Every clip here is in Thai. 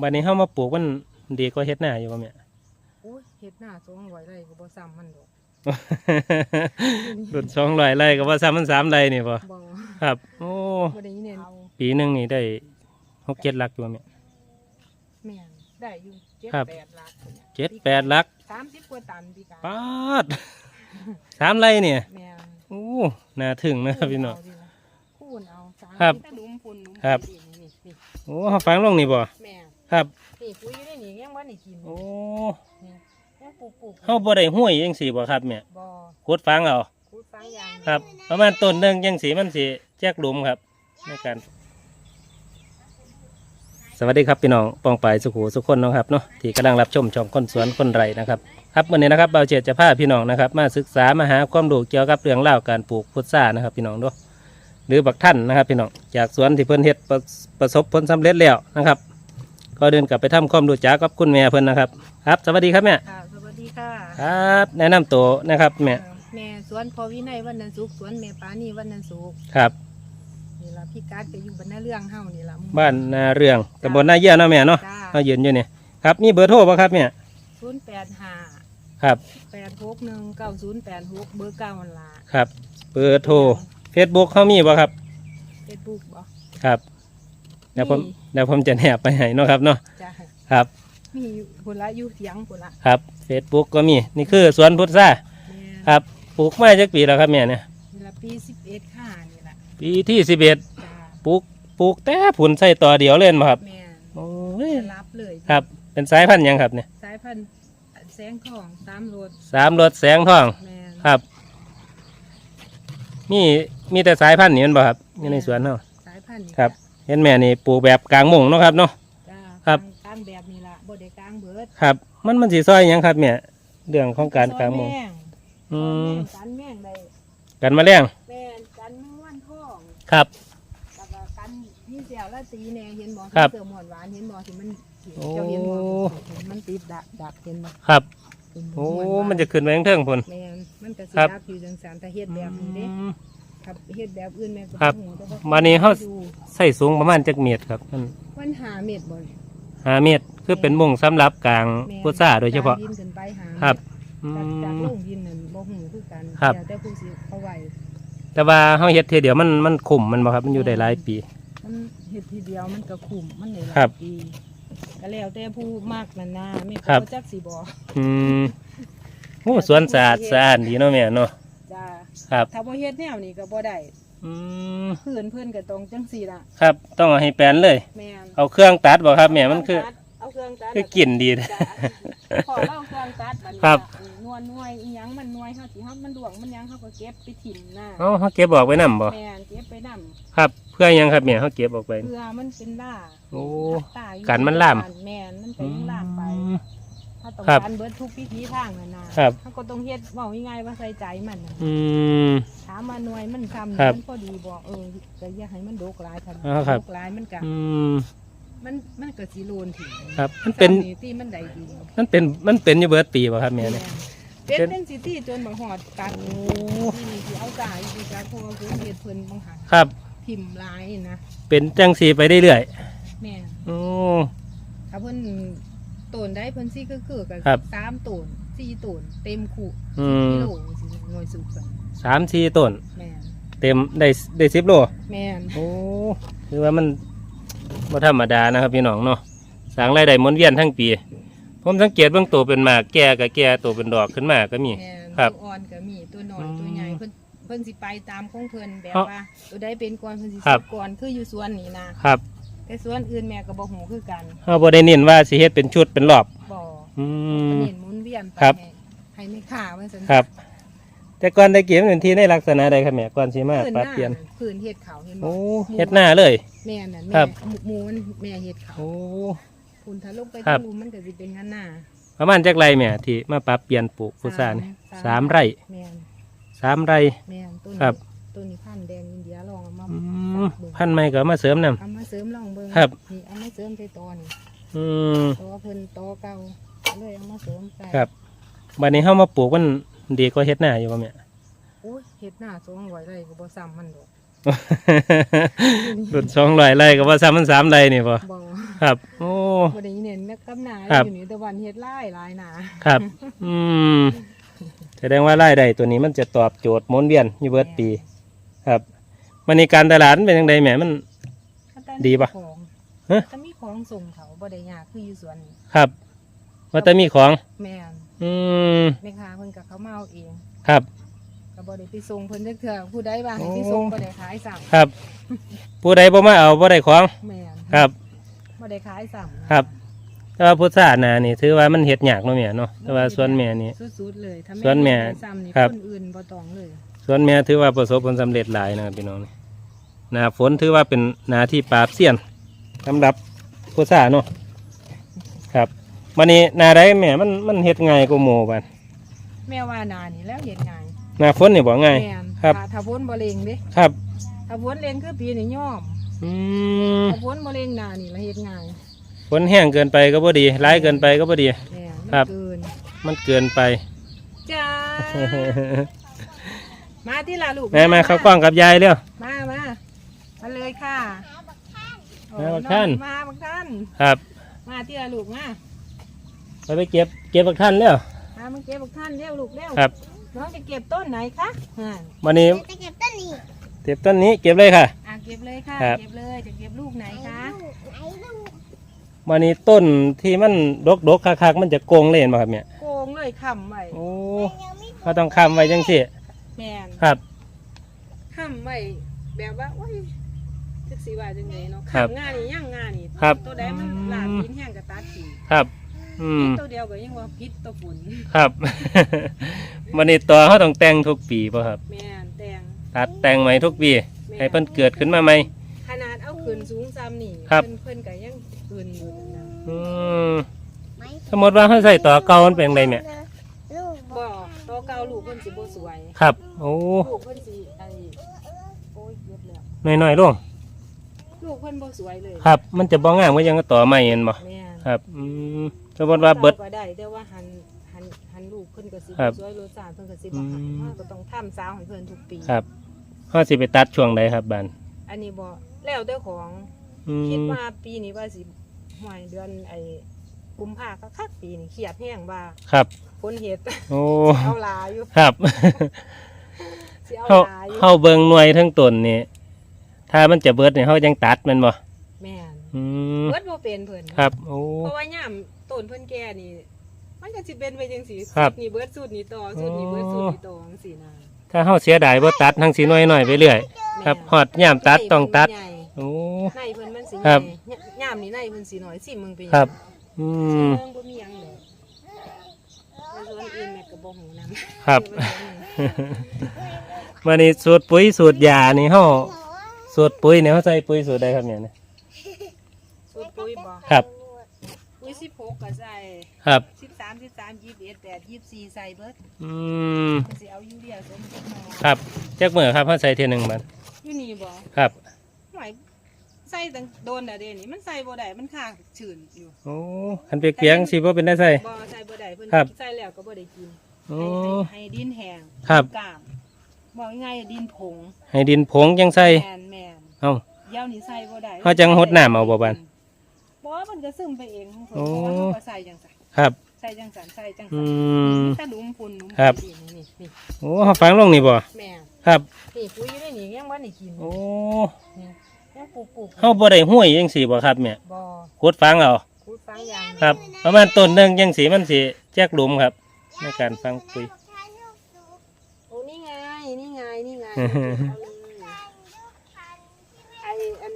บัดนี้เฮามาปลูกมันดีกว่าเฮ็ดหน้าอยู่บ่แม่ โอ้ยเฮ็ดหน้าสองร้อยไร่ก็บ่ซ้ำมันดอกรุ่นสองร้อยไร่ก็ว่าซ้ำมันสามไร่นี่บ่บ่ครับ โอ้ บ่ได้ยินเน้นปีหนึงนี่ได้หกเจ็ดหลักอยู่บ่แม่ แม่นได้อยู่เจ็ดครับ แปดหลักพุ่นน่ะเจ็ดแปดหลักสามสิบกว่าตันปีกายปาดสามไร่เนี่ยแม่นโอ้น่าถึงนะครับพี่น้อง คูณเอาสามครับแต่หลุมพุ่นหลุมครับ นี่นี่นี่โอ้เฮาฟังลงนี่บ่ แม่น ครับนี่ปุ๋ยอยู่ในนี่ยังบ่ได้กินโอ้นี่ยังปลูกปลูกเฮาบ่ได้ห้วยจังซี่บ่ครับแม่บ่ขุดฟังเอาคูดฟังอย่างครับ ประมาณต้นหนึงจังสีมันสิแจกหลุมครับในการสวัสดีครับพี่น้องปองปายสุขูสุขคนเนาะครับเนาะที่กำลังรับชมช่องคนสวนคนไรนะครับครับวันนี้นะครับเบาเฉียดจะพาพี่น้องนะครับ มาศึกษามาหาความรู้เกี่ยวกับเรื่องเล่าวการปลูกพุทรานะครับพี่น้องเด้วยหรือบักท่านนะครับพี่น้องจากสวนที่เพิ่นเฮ็ดประประสบผลสำเร็จแล้วนะครับ ก็เดินกลับไปทำความรู้จักกับคุณแม่เพิ่นนะครับ ครับ สวัสดีครับแม่ ค่ะสวัสดีค่ะครับ แนะนำตัวนะครับแม่แม่สวนพอวินัยวันนันสุกร์สวนแม่ปานีวันนันสุกร์ครับ นี่ละพี่การก็อยู่บรรณาเรื่องเฮานี่ละบ้านนาเรืองตำบลนาเยี่ยเนาะแม่เนาะจ้ามายืนอยู่นี่ครับ มีเบอร์โทรป่ะครับเนี่ยศูนย์แปดห้าครับ แปดหกหนึ่งเก้าศูนย์แปดหกเบอร์เก้าวันละครับ เบอร์โทรเฟซบุ๊กเขามีป่ะครับ เฟซบุ๊กบ่ครับ เดี๋ยวผมมี เดี๋ยวผมจะแนบไปให้เนาะครับเนาะจ้าครับมีผลละอยู่เสียงผลละครับเฟซบุ๊กก็มีนี่คือสวนพุทราแม่ครับปลูกมาจากปีแล้วครับแม่เนี่ยนี่ละปีสิบเอ็ดข้านี่ละปีที่สิบเอ็ดจ้าปลูกปลูกแต่ผุนใส่ต่อเดียวเล่นมาครับแม่โอ้ยจะรับเลยครับ เป็นสายพันธุ์หยังครับเนี่ยสายพันธุ์แสงทองสามรสสามรถแสงทองแม่ครับ มีมีแต่สายพันธุ์นี่แมันบ่ครับอยู่ในสวนเนาะ สายพันธุ์นี่ครับเห็นแม่นี่ปลูกแบบกลางมุงเนาะครับเนาะ จ้าครับ กลางแบบนี้ละบ่ได้กลางเบิดครับ มันมันสีซอยหยังครับแม่เรื่องของการกลางมุงซอยแม่งอืม กันแม่งได้กันมาแรงแม่นกันแมงวันทองครับ แล้วก็กันนี่เสียวละตีแน่เห็นบ่ครับเสือหมอนหวานเห็นบ่ที่มันโอ้เจ้าเห็นบ่มันติดดักดักเห็นบ่ครับ เป็นโอ้หวานๆมันจะขึ้นไปข้างเทิงพุ่น แม่นมันก็สิครับ ดักอยู่จังซั่นแต่เฮ็ดแบบนี้เด้ อืม ครับเฮ็ดแบบอื่นแม่ก็ครับหูแต่มานี่เฮา ดูใส่สูงประมาณจักเมตรครับมันมันหาเม็ดบ่ห้าเมตรคือเป็นมุงสำหรับกลางแม่นพุทราโดยเฉพาะจกดินขึ้นไปหาครับ อืจากจากม ลงดินนั่นบ่หูคือกันครับแล้วแต่ผู้สิเอาไว้แต่ว่าเฮาเฮ็ดเทีเดียวมันมันขุมมันบ่ครับมันอยู่ได้หลายปี มันเฮ็ดทีเดียวมันก็คุ้มมันได้หลายครับปีก็แล้วแต่ผู้มากนั่นนะแม่ครับก็บ่จักสิบอกอืมโอ้สวนสะอาดสะอาดดีเนาะแม่เนาะ จ้าครับ ถ้าบ่เฮ็ดแนวนี้ก็บ่ได้อืมเพื่อนเพื่อนก็ต้องจังซี่ล่ะ ครับ ต้องเอาให้แปลนเลย แม่นเอาเครื่องตัดบ่ครับแม่มันคือ เอาเครื่องตัดคือกลิ่นดีจ้ะขอเล่าเครื่องตัดบัดนี้ครับล่ะนวลนวยอีหยังมันนวยเฮาสิเฮามันดวงมันหยังเฮาก็เก็บไปถิ่มน่ะเอ้าเฮาเก็บออกไว้นํบ่แม่นเก็บไปนำครับ เพื่อหยังครับแม่เฮาเก็บออกไป เพื่อมันเป็นล่าโอ้ตายอยู่กันมันล่าม แม่นมันก็ยังล่ามไปอืม ถ้าต้องครับการเบิดทุกพิธีทางนั่นน่ะครับเฮาก็ต้องเฮ็ดเว้าง่ายๆว่าใส่ใจมันน่ะอืม ถามว่าหน่วยมันซ้ำครับมันพอดีบ่เออก็อย่าให้มันดกหลายคันอ๋อครับดกหลายมันก็อืม มันมันก็สิโลนถึงครับมันเป็นซ้ำที่มันได้ดีมันเป็นมันเป็นอยู่เบิดปีบ่ครับแม่เนี่ย เป็นเป็น เป็นสิที่จนบางหอดกัดนี่ที่เอาตายอยู่จ้าพวกเพิ่นเฮ็ดเพิ่นบางหันครับ ทิ่มหลายนะเป็นจังสีไปเรื่อยแม่ ๆโอ้ ถ้าเพิ่น ต้นได้เพิ่นสิคือคือกันครับ สามต้นสี่ต้นเต็มคู่อืมกิโลสิหน่วยสุกกันสามสี่ต้น แม่นเต็มได้ได้สิบโล แม่นโอ้คือว่ามันบ่ธรรมดานะครับพี่น้องเนาะสร้างรายได้หมุนเวียนทั้งปี ผมสังเกตเบื้องตัวเป็นหมากแก่กับแก่ตัวเป็นดอกขึ้นมาก็มี แม่นครับตัวอ่อนก็มีตัวน้อยอืมตัวใหญ่เพิ่นเพิ่นสิไปตามของเพิ่นแบบเอ้าว่า ตัวใดเป็นก่อนเพิ่นสิครัสิบ ก่อนคืออยู่สวนนี่นะครับ แต่สวนอื่นแม่ก็บ่ฮู้คือกันเฮาบ่ได้เน้นว่าสิเฮ็ดเป็นชุดเป็นรอบ บ่อืก็มเน้นหมุนเวียนไปครับ ให้ให้ไม่ขาว่าซั่นครับ แต่ก่อนได้เก็บเป็นที่ในลักษณะใดครับแม่ก่อนสิมาพื้นปหรับน้าเปลี่ยน พื้นเห็ดเขาเห็นบ่โอ้เฮ็ดหน้าเลย แม่น่ะครัแม่บ หมูมันแม่เห็ดเขาโอ้คุณถ้าลงไปครับ ดูมันก็สิเป็นงั้นน่ะประมาณจักไรแม่ที่มาปรับเปลี่ยนปลูกพุทรานี่สามไร่แม่นสามไร่ แม่นต้นครับ ต้นนี้พันธุ์แดงอินเดียลองเอามาอืมปลูกพันธุ์ใหม่ก็เอามาเสริมนํเอามาเสริมลองเบิ่งครับ นี่เอามาเสริมใส่ตอนี่อืม ตอเพิ่นตอเก่าก็เลยเอามาเสริมใส่ครับ บัดนี้เฮามาปลูกมันดีกว่าเฮ็ดหน้าอยู่บ่แม่ โอ้ยเห็ดหน้า200ไร่ก็บ่ซ้ำมันดอกหลุดสองร้อยไร่ก็ว่าซ้ำมันสามไร่นี่ป่ะบ่ครับ โอ้ บ่ได้เน้นแม่กำนาครับ อยู่นี่แต่วันเฮ็ดหลายหลายหนาครับ อืมแสดงว่าไร่ใดตัวนี้มันจะตอบโจทย์หมุนเวียนอยู่เบิดปี ครับมันในการตลาดมันเป็นยังไงแหมมัน ดีปะของฮะ ถ้ามีของส่งเขาบ่ได้ยากคืออยู่สวนนี่ครับ ว่าแต่มีของ แม่นอืมแม่ค้าเพิ่นก็เขามาเอาเองครับ ก็บ่ได้ไปส่งเพิ่นจักเทื่อผู้ใดว่าให้โอ้ไปส่งบ่ได้ขายซ้ํครับ ผู้ใดบ่มาเอาบ่ได้ของแม่นครับ บ่ได้ขายซ้ํครับ แต่ว่าพุทธานานี่ถือว่ามันเฮ็ดยากเนาะแม่เนาะแต่ว่าส่วนแม่นี่ สุดๆเลยถ้าส่วนแม่ขายซ้ำนี่ครับ คนอื่นบ่ต้องเลย ส่วนแม่ถือว่าประสบผลสำเร็จหลายนะครับพี่น้องนี่หนาฝนถือว่าเป็นหนาที่ปราบเสี้ยนสำหรับผู้ซ่าเนาะครับวันนี้หนาได้แม่มันมันเฮ็ดง่ายกว่าหมู่บันแม่ว่านานี่แล้วเฮ็ดง่ายหนาฝนนี่บ่ง่ายแม่นครับถ้าถ้าฝนบ่เลงเด้ครับถ้าฝนเลงคือปีนี้ย่อมอืมถ้าฝนบ่เลงนานี่ละเฮ็ดง่ายฝนแห้งเกินไปก็บ่ดีร้ายเกินไปก็บ่ดีแม่นครับมันเกินมันเกินไปจ้า มาที่ละลูกแม่มาเข้ากล้องกับยายเร็ว มามามาเลยค่ะมาบักท่านโอ้มาบักท่านครับ มาที่ละลูกมาไปไปเก็บเก็บบักท่านเร็วมามาเก็บบักท่านเร็วลูกเร็วครับน้องจะเก็บต้นไหนคะอ่าวันนี้จะเก็บต้นนี้เก็บต้นนี้เก็บเลยค่ะอะเก็บเลยค่ะครับเก็บเลยจะเก็บลูกไหนคะไหนลูกวันนี้ต้นที่มันดกดกๆคักๆมันจะโกงเล่นบ่ครับเนี่ยโกงเลยคำไว้โอ้ยังไม่เขาต้องคำไว้จังสิ แม่นครับคำไว้แบบว่าโอ้ยจักสีว่าจังไงเนาะครับคำงานนี่ย่างงานนี่ครับ ตัวใดมันหลาบกินแห้งกับตัดขีครับ อืม ตัวเดียวก็ยังว่าพิษตัวฝุ่นครับ วันนี้ตัวเขาต้องแต่งทุกปีป่ะครับ แม่นแตงตัดแต่งใหม่ทุกปี แม่ให้เพิ่นเกิดขึ้นมาใหม่ ขนาดเอาขึ้นสูงซ้ำนี่ครับ เพิ่นเพิ่นก็ยังขึ้นอยู่นะอืมไม่สมมติว่าเขาใส่ต่อเก่ามันเป็นไงเนี่ย ลูก บ่ตัวเก่าลูกเพิ่นสิบ่สวย ครับ โอ้ลูกเพิ่นสิไอ้โอ้ยเยอะแล้วหน่อยๆลงลูกเพิ่นบ่สวยเลยครับ มันจะบ่งามก็ยังก็ต่อใหม่เห็นบ่แม่นครับอืมสมมติว่าเบิด ก็ได้แต่ว่าหันหันหันลูกเพิ่นก็สิครับสวยรสชาติเพิ่นก็สิบ่หันอืม เราก็ต้องทำสาวให้เพิ่นทุกปี ครับเขาสิไปตัดช่วงใดครับบานอันนี้บ่แล้วแต่ของอืคิดมว่าปีนี้ว่าสิห่วยเดือนไอ้กุมภาก็คักปีนี้เครียดแห้งว่าครับฝนเห็ด โอ้ เอาหลาอยู่ ครับ สิเอาเขาหลาอยู่เขาเบิ่งหน่วยทั้งต้นนี่ถ้ามันจะเบิดนี่เขายังตัดแมันบ่แม่นอืมเบิดบ่เป็นเพิ่นครับ โอ้ เพราะว่าย่ามต้นเพิ่นแก่นี่ มันก็สิเป็นไปจังซี่ครับสูตนี่เบิดสูตรนี่ต่อสูตรนี่เบิดสูตรนี่ต่อจังซี่นะถ้าเขาเสียดายบ่ตัดทั้งสีน้อยหน่อยๆไปเรื่อย ครับฮอดย่ามตัดต้องตัดใหญ่โอ้ในเพิ่นมันสิครับใหญ่ย่ามนี่ในเพิ่นสิน้อยสิมึงไปครับ อืมเพิ่นบ่มีหยังเลยแต่ส่วนอื่นแม่ก็บ่ฮู้นำครับ วันนี้สูตรปุ๋ยสูตรยานี่เฮาสูตรปุ๋ยเนี่ยเขาใส่ปุ๋ยสูตรใดครับเนี่ยนะสูตรปุ๋ยบ่ครับ ปุ๋ย16ก็ใส่ครับ13 13 21 8 24ใส่เบิดอืมเพิ่นสิเอายูเรียสมจักหน่อยครับจักมือครับเขาใส่เทียหนึ่งมันอยู่นี่บ่ครับหวยใส่ตั้งโดนแต่เดี๋ยวนี้มันใส่บ่ได้มันค่าชื้นอยู่โอ้คันเปียกๆสิบ่เป็นได้ใส่ บ่ใส่บ่ได้เพิ่นครับ ใส่แล้วก็บ่ได้กินโอ้ให้ให้ให้ดินแห้งครับ กล้าม บอกง่ายๆดินผงให้ดินผงจังใส่แม่นแม่นเอ้าเดี๋ยวนี้ใส่บ่ได้เขาจังหดน้ำเอาบ่บัดบ่มันก็ซึมไปเองของเพิ่นโอ้ เพราะว่าเขาก็ใส่จังซั่นครับ ใส่จังซั่นใส่จังอืซั่นม ถ้าหลุมฝุ่นหลุมครับ นี่นี่นี่โอ้เขาฝังลงนี่บ่แม่นครับ นี่ปุ๋ยอยู่ในนี่ยังบ่ได้กินโอ้นี่ยังปลูกปลูกเฮาบ่ได้ห้วยจังสีบ่ครับเนี่ยบ่ขุดฝังเอาขุดฝังยางครับ ประมาณต้นหนึงจังสีมันสิแจกหลุมครับ ในการฝังปุ๋ย ไงนี่ไงอือฮึเอาเลยไออัน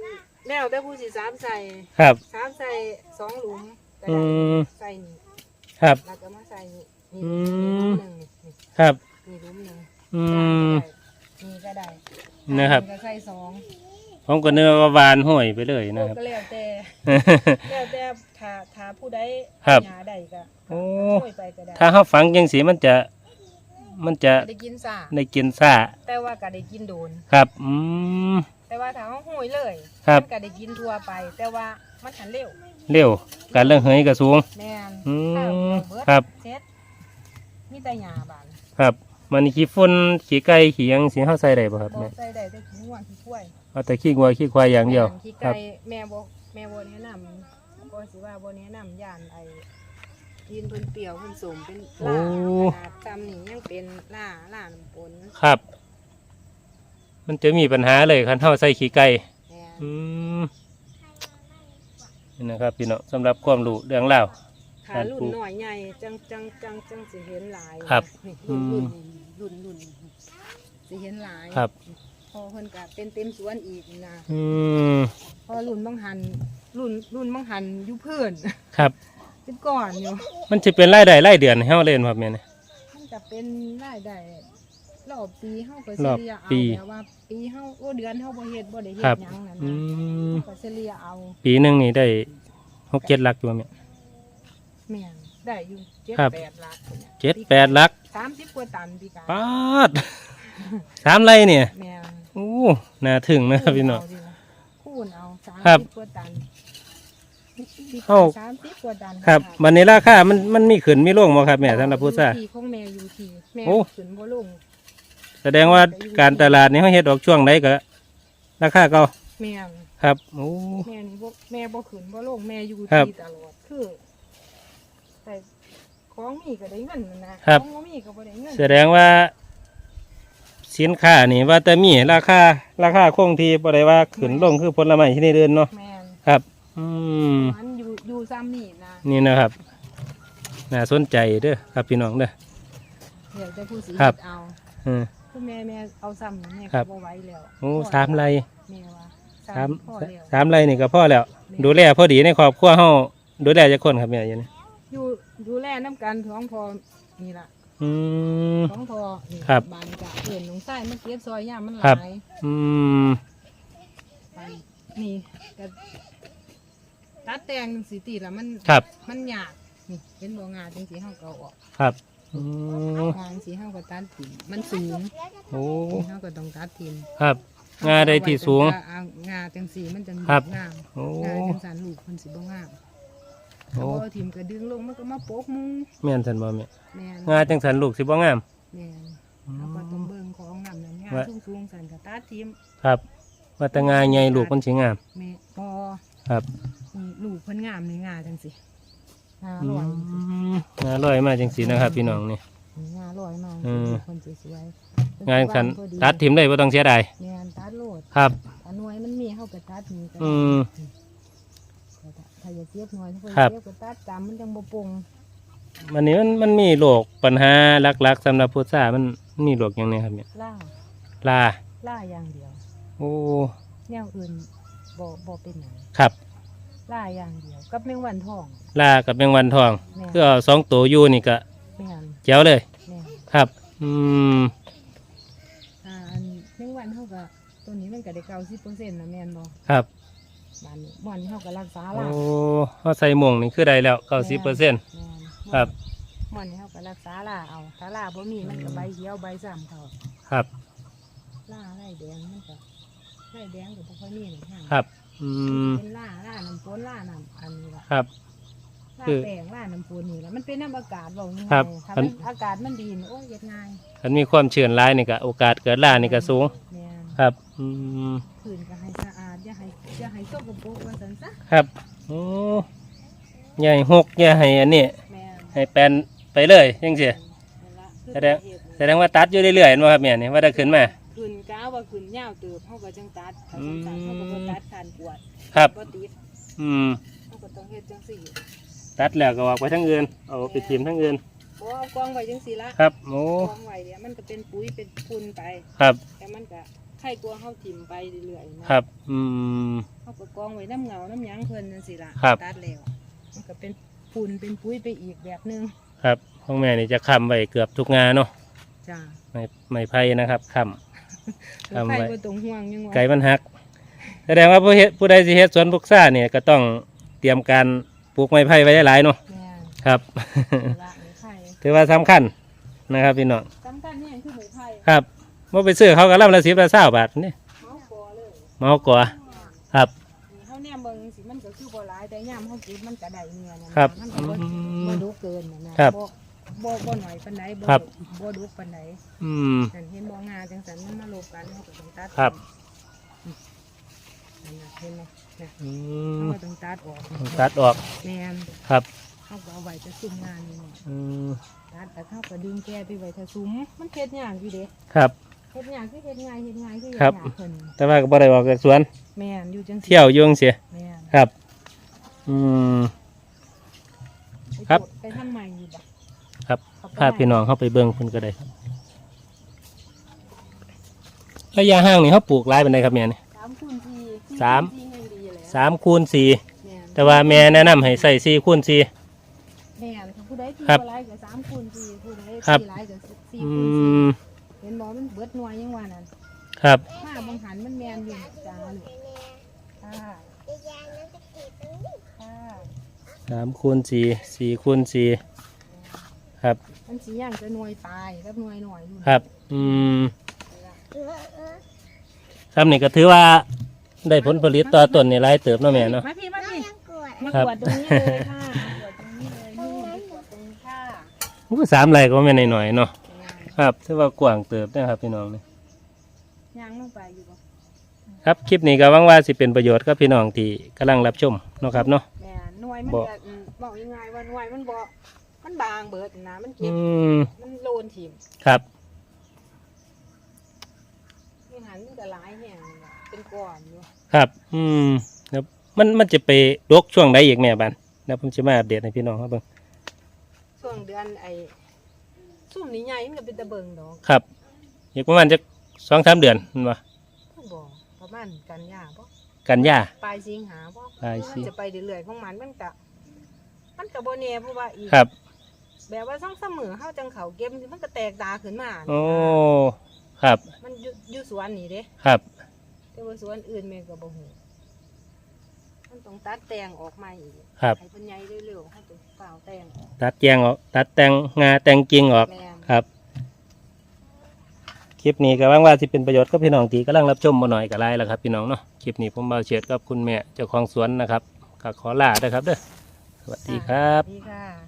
แล้วแต่ผู้สิสามใส่ครับ สามใส่สองหลุมก็อืได้ม ใส่นี่ครับ แล้วก็มาใส่นี่นี่อืหมลุมหนึ่งนี่ครับ นี่หลุมหนึ่งอืม นี่ก็ได้นะครับ ก็ใส่สองผมก็เนื้อว่าหวานห้วยไปเลยนะครับ ก็แล้วแต่แล้วแต่ถ้าถ้าผู้ใดครับ หาได้ก็โอ้ ช่วยไปก็ได้ถ้าเขาฝังจังสีมันจะ มันจะได้กินซ่าได้กินซ่าแต่ว่าก็ได้กินโดน ครับอืม แต่ว่าถ้าเขาห่วยเลยครับ มันก็ได้กินทั่วไป แต่ว่ามันหันเร็วเร็วการเรื่องเหยก็สูง แม่นอืมข้าวเบิดครับ เซ็ตมีแต่หญ้าบานครับ มันขี้ฝุ่นขี้ไก่ขี้หยังสีเขาใส่ได้ป่ะครับบอแม่กใส่ได้แต่ขี้หัววขี้ควายเอาแต่ขี้งัวขี้ควายอย่างเดียวแม่นขี้ครัไก่บแม่บ่แม่บ่แนะนำก็สิว่าบ่แนะนำย่านไอ้ ยินเพิ่นเปรี้ยวเพิ่นสมเป็นล่าขนาดจำนี่ยังเป็นล่าล่าน้ำปนครับ มันจะมีปัญหาเลยคันเท่าใส่ขี้ไก่ แม่นอืมนี่นะครับพี่น้องสำหรับความรู้เรื่องเล่าว ขาการรุ่ปลูนกหน่อยใหญ่จังจังจังจังสิเห็นหลายครับนี่อืรุ่นมรุ่นรุ่นรุ่นสิเห็นหลายครับ พอเพิ่นก็เป็นเต็มสวนอีกนะอืมพอรุ่นบางหันรุ่นรุ่นบางหันอยู่เพื่อน ครับ เป็นก่อนอยู่มันจะเป็นรายได้รายเดือนให้เฮาเล่นครับแม่เนี่ย มันจะเป็นรายได้รอบปีเฮาก็รเฉอบลี่ยเอาปี แต่ว่า ปีเฮาโอ้เดือนเฮาบ่เฮ็ดบ่ได้เฮ็ครัดบหยังนั่นอืนะมก็เฉลี่ยเอาปีหนึ่งนี่ได้หกเจ็ดหลักอยู่แม่ แม่นได้อยู่เจ็ดครับ แปดลักนี่ยเจ็ดแปดหลักสามสิบกว่าตันปีกาปาดสามไรเนี่ยแม่น โอ้น่าถึงนะครับพี่น้อง คูณเอาสามครับ สิบกว่าตัน เอ้า สามสิบกว่าตันครับวันนี้ราคามันมันมีขึ้นมีลงบ่ครับแม่สำหรับผู้ซ่าอยู่ที่ของแม่อยู่ที่แม่โอ้ขึ้นบ่ลงแสดงว่าการตลาดนี่เขาเฮ็ดออกช่วงไหนก็ราคาเก่าแม่นครับโอ้ แม่นี่บ่แม่บ่ขึ้นบ่ลงแม่อยู่ครับที่ตลอดคือแต่ของมีก็ได้เงินนั่นนะครับ ของบ่มีก็บ่ได้เงินแสดงว่า สินค้านี่ว่าแต่มีราคาราคาคงที่บ่ได้ว่าขึ้นลงคือผลไม้ที่นี่เดินเนาะแม่นครับ อืมมันอยู่อยู่ซ้ำนี่นะนี่นะครับน่าสนใจเด้อครับพี่น้องเด้อ เดี๋ยวจะผู้สิครับเฮ็ดเอาอืมคือแม่แม่เอาซ้ำนี่แม่ครัก็บบ่ไหวแล้วโอ้สามไรแม่ว่าสามพอแล้วสามไรนี่ก็พอแล้ว ดูแลพอดีในครอบครัวเฮาดูแลจักคนครับแม่อยู่นี่อยู่ดูแลน้ำกันท้องพอนี่ล่ะอืม ท้องพอนี่ครับบานจะเปลี่ยนหนองไส้มันเก็บซอยย่ามมันหครับ ลายอืม บานนี่ก็ ตัดแต่งสีตีแล้วมันครับ มันยากนี่เป็นบ่งาจังสีเฮาก็เอาออกครับอืมงานสีเฮาก็ตัดถิ่มมันสูงโอ้เฮาก็ต้องตัดถิ่มครับ งาได้ที่สูง เอางาจังสีมันจังครับ งามโอ้ งาจังสันลูกมันสิบ่งามโอ้ พอถิ่มก็ดึงลงมันก็มาโปกมุงแม่นสันบ่แม่แม่นงาจังสันลูกสิบ่งาม แม่นเอาก็ต้องเบิ่งของงามนั้นงาว่า สูงๆสันก็ตัดถิ่มครับว่าแต่งาใหญ่ลูกมันสิงาม แม่พอครับนี่ ลูกเพิ่นงามนี่งาจังสิงาอืลอยมงาลอยมาจังสีนะครับ พี่น้องนี่งาลอยมาอืม คนสวยๆงาจังสันพอดีตัดทิมได้บ่ต้องเสียดายแม่นตัดโลดครับถ้าหน่วยมันมีเฮาก็ตัดนี่ก็อืมแต่ถ้าถ้าอย่าเจ็บหน่วยถ้าเพิ่นครับเจ็บก็ตัดจำมันจังบ่ปรุงวันนี้มันมันมีโรคปัญหาหลักๆสำหรับผู้ซ่ามันมีโรคอย่างนี้ครับเนี่ยล่าลาล่าอย่างเดียว โอ้แนวอื่นบ่บ่เป็นหยังครับ ล่าอย่างเดียวกับแมงวันทองลากับแมงวันทองแม่นคือเอาสองตัวอยู่นี่ก็แม่นแจ๋วเลย แม่นครับ อืมอ่าอันแมงวันเฮาก็ตัวนี้มันก็ได้90%นะแม่นบ่ครับ บ้านนี้ม่วนนี้เฮาก็รักษาโอ้ล่าเขาใส่หม่วงนี่คือได้แล้วเก้าสิบเปอร์เซ็นต์ แม่นครับม่วนนี้เฮาก็รักษาล่าเอาถ้าล่าบ่มีมันก็ใบเขียวใบซ้ำเขาครับ ล่าไร่แดงมันก็ไร่แดงก็บ่ค่อยมีหยังครับ อืมเป็นล่าล่าน้ำฝนล่าน้ำอันนี้ล่ะครับ ล่าคือแป้งล่าน้ำฝนนี่ล่ะมันเป็นน้ำอากาศบอกง่ายครับถ้ามัมันนอากาศมันดีนี่โอ้ยเฮ็ดง่ายคันมีความเชื่อร้ายนี่ก็โอกาสเกิดล่านี่ก็สูงแม่นครับ อืม พื้นก็ให้สะอาดอย่าให้อย่าให้สกปรกว่าซั่นซะครับ โอ้ใหญ่หกอย่าให้อันนี้ แม่นให้แปลนไปเลยยังเสีย นั่นล่ะคือแสดงเหตุแสดงว่าตัดอยู่เรื่อยๆเห็นบ่ครับแม่นี่ว่าได้ขึ้นมา ขึ้นกาวว่าขึ้นยาวเติบเฮาก็จังตัดถ้าอืมจังตัดเฮาก็บ่ตัดคานกวดครับบ่ติดอืมเฮาก็ต้องเฮ็ดจังซี่ตัดแล้วก็ออกไปทั้งอื่นเอาไปทีมทั้งอื่นบ่เอากองไว้จังซี่ละครับโอ้กองไว้เดี๋ยวมันก็เป็นปุ๋ยเป็นพุ่นไปครับ แต่มันก็ไข่กลัวเฮาถิ่มไปเรื่อยๆนะครับ อืมเฮาก็กองไว้น้ำเหงาน้ำหยังเพิ่นจังซี่ล่ะครับตัดแล้วมันก็เป็นพุ่นเป็นปุ๋ยไปอีกแบบหนึงครับของแม่นี่จะคำไว้เกือบทุกงานเนาะจ้าไม่ไม่ไผ่นะครับค ทำไว้ ไข่บ่ตรงห่วงยังำว่าไก่มันหัก แสดงว่าผู้เฮ็ดผู้ใดสิเฮ็ดสวนพุกซ่าเนี่ยก็ต้องเตรียมการปลูกไม้ไผ่ไว้หลายๆเนาะแม่ครับ ละหมูไข่ถือว่าสำคัญนะครับพี่น้องสำคัญนี่คือหมูไข่ครับว่าไปซื้อเขาก็รับละสิบละเศร้าบาทนี่เฮากอเลยเมากว่าครับ นี่เฮาแนมเบิ่งสิมันก็คือบ่หลายแต่ยามเฮาเก็บมันก็ได้เงินนะครับมันก็บ่อืมบ่ดุเกินนะนะครับ บ่ บ่บ่หน่อยปานใดบ่ครับ บ่ดุปานใดอืมฉันเห็นบ่งาจังซั่นมันมาลบกันเฮาก็ต้องตัดครับนั่นน่ะเห็นไหมเนี่ยอืเขามก็ต้องตัดออกตัดออกแมนครับเขาก็เอาไว้จะซุ่มงานนี่เนาะอืมตัดแต่เขาก็ดึงแกไปไว้ถ้าซุ้มมันเฮ็ดยากอยู่เด้ครับ เฮ็ดยากคือเฮ็ดง่ายเฮ็ดง่ายคือครับเฮ็ดยากเพิ่นแต่ว่าก็บ่ได้ออกจากสวน แม่นอยู่จังซี่เที่ยวอยุ่จั่งเสียแม่นครับ อืม ไปครับโจทย์ไปทำใหม่อยู่บ่ ครับเขไปพาพี่น้องเข้าไปเบิ่งเพิ่นก็ได้ครับระยะห่างนี่เขาปลูกหลายปานใดครับแม่นี่ สามคูณสี่สาม สี่คูณสี่ยังดีอยู่แล้วสามคูณสี่แม่นแต่ว่าแม่แนะนำให้ใส่สี่คูณสี่ แม่นค่ะผู้ใดที่ครับบ่หลายก็สามคูณสี่ผู้ใดครับ ที่หลายก็สี่อืคูณสี่มเห็นบ่มันเบิดหน่วยยังว่านั่นครับมาบางหันมันแม่นอยู่จ้าลูกค่ะจะยายน้ำจะกินตรงนี้ค่ะสามคูณสี่สี่คูณสี่ครับ มันสิย่างจะหน่วยตายกับหน่วยหน่อยอยู่ครับ อืมเออเออครับนี่ก็ถือว่าได้ผลผลิตต่อต้นนี่หลายเติบเนาะแม่เนาะ มาพี่มาน้องพี่ยังกวดมาครับ กวดตรงนี้เลยค่ะมากวดตรงนี้เลยนี่มากวดตรงนี้ค่ะอู้สามไรก็ไม่นหน่อยๆเนาะ ครับถือว่ากว้างเติบนะครับพี่น้องนี่ย่างลงไปอยู่บ่ครับคลิปนี้ก็หวังว่าสิเป็นประโยชน์กับพี่น้องที่กำลังรับชมเนาะครับเนาะ แม่หน่วยมันบ่ จะอืมบอกยังไงว่าหน่วยมันบ่ มันบางเบิดนะมันอืเก็บมมันโลนถิ่มครับนี่หันมันก็หลายแห่งน่ะเป็นก้อนอยู่ครับ อืมครับมันมันจะไปดกช่วงใดอีกแม่บันนะผมจะมาอัปเดตให้พี่น้องครับเบิ่งช่วงเดือนไอ้ซุ่มนี้ใหญ่มันก็เป็นตะเบิงดอกครับอีกประมาณจะสองสามเดือนมันว่าบ่ประมาณกันยาบ่กันยา ปลายสิงหาบ่ปลายสิ มันจะไปเรื่อยๆของมันมันก็มันก็บ่แน่เพราะว่าอีกครับ แบบว่าซ่องเสมอเฮาจังเขาเก็บมันก็แตกตาขึ้นมาโอ้ครับมันอยู่อยู่สวนนี่เด้ครับแต่ว่าสวนอื่นแม่ก็บ่ฮู้มันต้องตัดแต่งออกมาอีกครับให้เพิ่นใหญ่เร็วๆเฮาต้องเปล่าแต่งออกตัดแจงออกตัดแต่งงาแต่งกิ่งออกแม่นครับ คลิปนี้ก็หวังว่าสิเป็นประโยชน์กับพี่น้องที่กำลังรับชมมาหน่อยก็ไล่แล้วครับพี่น้องเนาะคลิปนี้ผมเบาเฉียดกับคุณแม่เจ้าของสวนนะครับก็ขอลาเด้อครับเด้อสวัสดีครับ ดีค่ะ